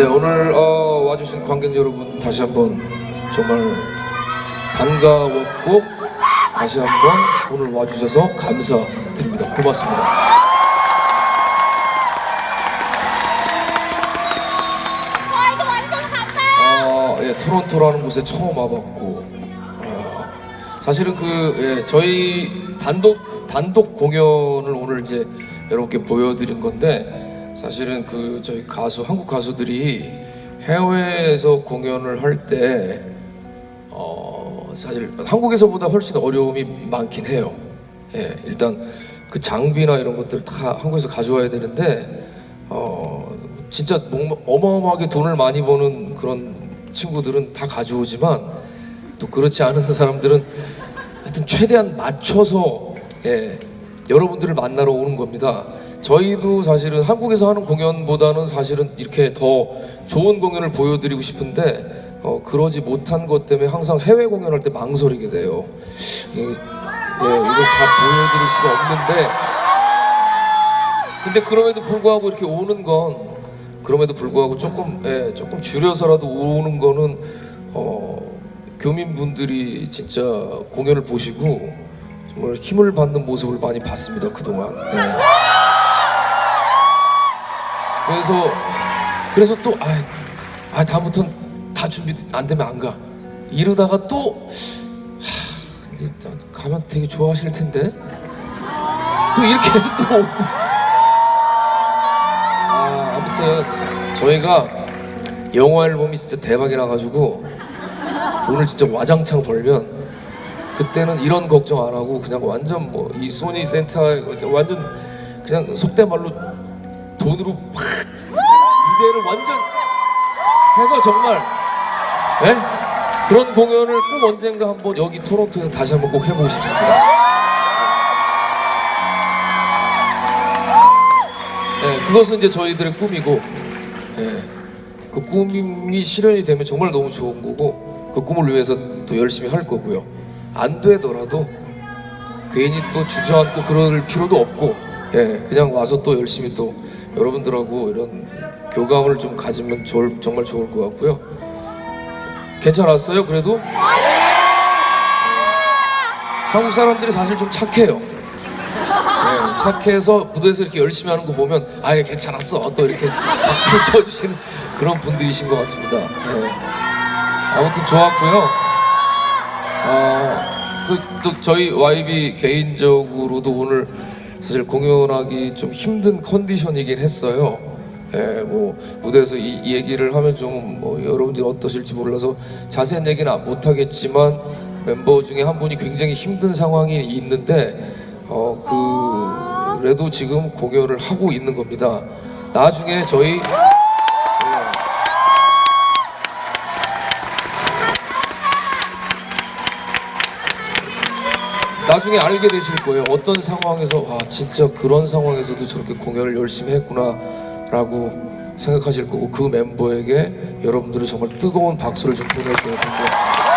네 오늘 어, 와주신 관객 여러분 다시 한번 정말 반가웠고 다시 한번 오늘 와주셔서 감사드립니다. 고맙습니다. 완전. 아, 예, 토론토라는 곳에 처음 와봤고 아, 사실은 그 예, 저희 단독 단독 공연을 오늘 이제 여러분께 보여드린 건데 사실은 그 저희 가수 한국 가수들이 해외에서 공연을 할때 어, 사실 한국에서보다 훨씬 어려움이 많긴 해요. 예, 일단 그 장비나 이런 것들 다 한국에서 가져와야 되는데 어, 진짜 목- 어마어마하게 돈을 많이 버는 그런 친구들은 다 가져오지만 또 그렇지 않은 사람들은 하여튼 최대한 맞춰서 예, 여러분들을 만나러 오는 겁니다. 저희도 사실은 한국에서 하는 공연보다는 사실은 이렇게 더 좋은 공연을 보여드리고 싶은데 어, 그러지 못한 것 때문에 항상 해외 공연할 때 망설이게 돼요. 이- 예, 이걸 다 보여드릴 수가 없는데 근데 그럼에도 불구하고 이렇게 오는 건 그럼에도 불구하고 조금 예, 조금 줄여서라도 오는 거는 어, 교민분들이 진짜 공연을 보시고 정말 힘을 받는 모습을 많이 봤습니다 그동안. 예. 그래서 그래서 또 아, 아 다음부터는 다 준비 안 되면 안 가. 이러다가 또 하, 근데 가면 되게 좋아하실 텐데 또 이렇게 해서 또 오고. 아, 아무튼 저희가 영화 앨범이 진짜 대박이 나가지고 돈을 진짜 와장창 벌면 그때는 이런 걱정 안 하고 그냥 완전 뭐 이 소니 센터에 완전 그냥 속된 말로 돈으로 팍 무대를 완전 해서 정말 예? 그런 공연을 꼭 언젠가 한번 여기 토론토에서 다시 한번 꼭 해보고 싶습니다. 예, 그것은 이제 저희들의 꿈이고, 예, 그 꿈이 실현이 되면 정말 너무 좋은 거고, 그 꿈을 위해서 또 열심히 할 거고요. 안 되더라도 괜히 또 주저앉고 그럴 필요도 없고, 예, 그냥 와서 또 열심히 또 여러분들하고 이런 교감을 좀 가지면 좋을, 정말 좋을 것 같고요. 괜찮았어요? 그래도? 한국 사람들이 사실 좀 착해요. 네, 착해서 무대에서 이렇게 열심히 하는 거 보면 아예 괜찮았어 또 이렇게 박수를 쳐주시는 그런 분들이신 것 같습니다. 네. 아무튼 좋았고요. 아, 그, 또 저희 YB 개인적으로도 오늘 사실 공연하기 좀 힘든 컨디션이긴 했어요. 예, 뭐 무대에서 이, 이 얘기를 하면 좀 뭐 여러분들이 어떠실지 몰라서 자세한 얘기는 못 하겠지만 멤버 중에 한 분이 굉장히 힘든 상황이 있는데 어 그래도 지금 공연을 하고 있는 겁니다. 나중에 저희 나중에 알게 되실 거예요. 어떤 상황에서 아 진짜 그런 상황에서도 저렇게 공연을 열심히 했구나라고 생각하실 거고 그 멤버에게 여러분들이 정말 뜨거운 박수를 좀 보내줘야 될 것 같습니다.